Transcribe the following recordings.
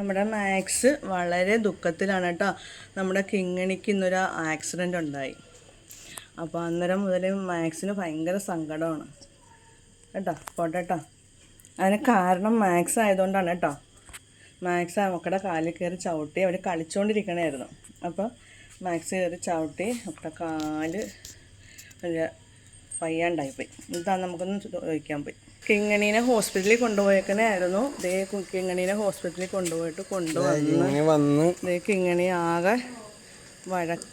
നമ്മുടെ മാക്സ് വളരെ ദുഃഖത്തിലാണ് കേട്ടോ. നമ്മുടെ കിങ്ങണിക്ക് ഇന്നൊരു ആക്സിഡന്റ് ഉണ്ടായി. അപ്പോൾ അന്നേരം മുതൽ മാക്സിന് ഭയങ്കര സങ്കടമാണ്. കേട്ടോ പോട്ടെ കേട്ടോ. അതിന് കാരണം മാക്സ് ആയതുകൊണ്ടാണ് കേട്ടോ. മാക്സ് അവക്കടെ കാലിൽ കയറി ചവിട്ടി അവർ കളിച്ചുകൊണ്ടിരിക്കണമായിരുന്നു അപ്പോൾ മാക്സ് കയറി ചവിട്ടി അവരുടെ കാൽ ഒരു വയ്യാണ്ടായിപ്പോയി ഇതാണ് നമുക്കൊന്ന് ചോദിക്കാൻ പോയി. കിങ്ങണീനെ ഹോസ്പിറ്റലിൽ കൊണ്ടുപോയേക്കണായിരുന്നു ദേ കിങ്ങണീനെ ഹോസ്പിറ്റലിൽ കൊണ്ടുപോയിട്ട് കൊണ്ടുവന്ന് വന്ന് ദേ കിങ്ങണി ആകെ വഴക്ക്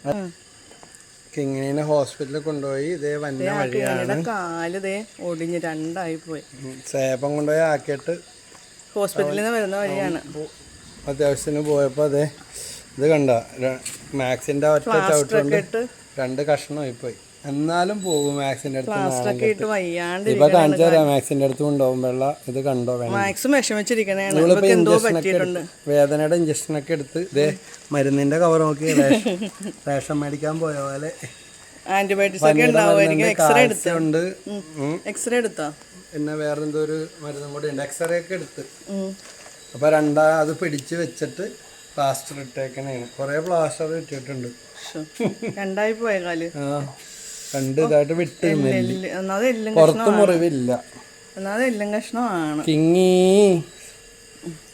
കിങ്ങിനെ ഹോസ്പിറ്റലിൽ കൊണ്ടുപോയി ഇതേ വന്ന വഴിയാണ്. കാൽ ദേ ഒടിഞ്ഞ് രണ്ടായി പോയി. സേപ്പം കൊണ്ടുപോയി ആക്കിയിട്ട് ഹോസ്പിറ്റലിൽ നിന്ന് വരുന്ന വഴിയാണ്. അത്യാവശ്യത്തിന് പോയപ്പോൾ അതെ ഇത് കണ്ട? മാക്സിന്റെ ഒറ്റ ചവിട്ട് കൊണ്ട് രണ്ട് കഷ്ണമായി പോയി. എന്നാലും പോകും മാക്സിന്റെ അടുത്ത് പ്ലാസ്റ്ററൊക്കെ ഇട്ട് വയ്യാണ്ട് ഇപ്പൊ കാണിച്ചു തരാം മാക്സിന്റെ അടുത്ത് കൊണ്ടുപോകും വെള്ള. ഇത് കണ്ടോ വേണം. വിഷമിച്ചിരിക്കണേ വേദനയുടെ ഇഞ്ചക്ഷൻ ഒക്കെ എടുത്ത് ഇതേ മരുന്നിന്റെ കവർ നോക്കി റേഷൻ മേടിക്കാൻ പോയ പോലെ. ആന്റിബയോട്ടിക്സ് ഒക്കെ ഉണ്ടാവുമായിരിക്കും. എക്സ്റേ എക്സ്റേ എടുത്തോ? പിന്നെ വേറെന്തോ ഒരു മരുന്നും കൂടി ഉണ്ട്. എക്സ്റേ ഒക്കെ എടുത്ത്. അപ്പൊ രണ്ടാ അത് പിടിച്ച് വെച്ചിട്ട് പ്ലാസ്റ്റർ ഇട്ടേക്കണേണ്. കൊറേ പ്ലാസ്റ്റർ ഇട്ടിട്ടുണ്ട്. രണ്ടായി പോയ കാൽ. ആ. രണ്ട് ഇതായിട്ട് വിട്ട് പുറത്ത് മുറിവില്ല. ഒന്നാമത് എല്ലും കഷ്ണമാണ്. കിങ്ങി.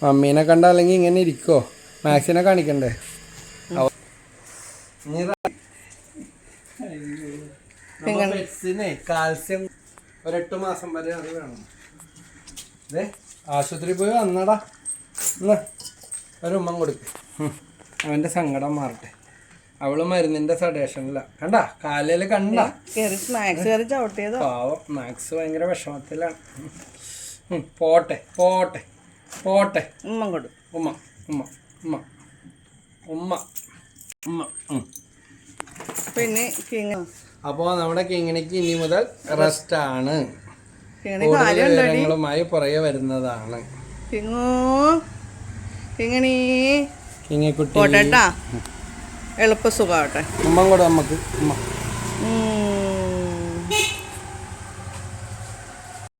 മമ്മീനെ കണ്ട അല്ലെങ്കിൽ ഇങ്ങനെ ഇരിക്കോ? മാക്സിനെ കാണിക്കണ്ടേ? കാൽസ്യം ഒരെട്ട് മാസം വരെ അത് വേണം. ദേ ആശുപത്രി പോയി വന്നടാ. ഒരു ഉമ്മം കൊടുക്ക്. അവന്റെ സങ്കടം മാറട്ടെ. അവൾ മരുന്നിന്റെ സഡേഷനില്ല കണ്ട? കാലയിൽ കണ്ട? പാവം മാക്സ് ഭയങ്കര വിഷമത്തിലാണ്. പോട്ടെ പോട്ടെ പോട്ടെ. ഉമ്മ കൊടു ഉമ്മ ഉമ്മ ഉമ്മ ഉമ്മ ഉമ്മ. പിന്നെ കിങ്. അപ്പോൾ നമ്മുടെ കിങ്ങിണിക്ക് ഇനി മുതൽ റെസ്റ്റ് ആണ്. കൂടുതൽ വിവരങ്ങളുമായി പുറകെ വരുന്നതാണ്. കിങ്ങോ കിങ്ങണി. കിങ്ങിക്കുട്ടി. എളുപ്പ സുഖമാകട്ടെ ഉമ്മം കൂടെ നമുക്ക് ഉമ്മ.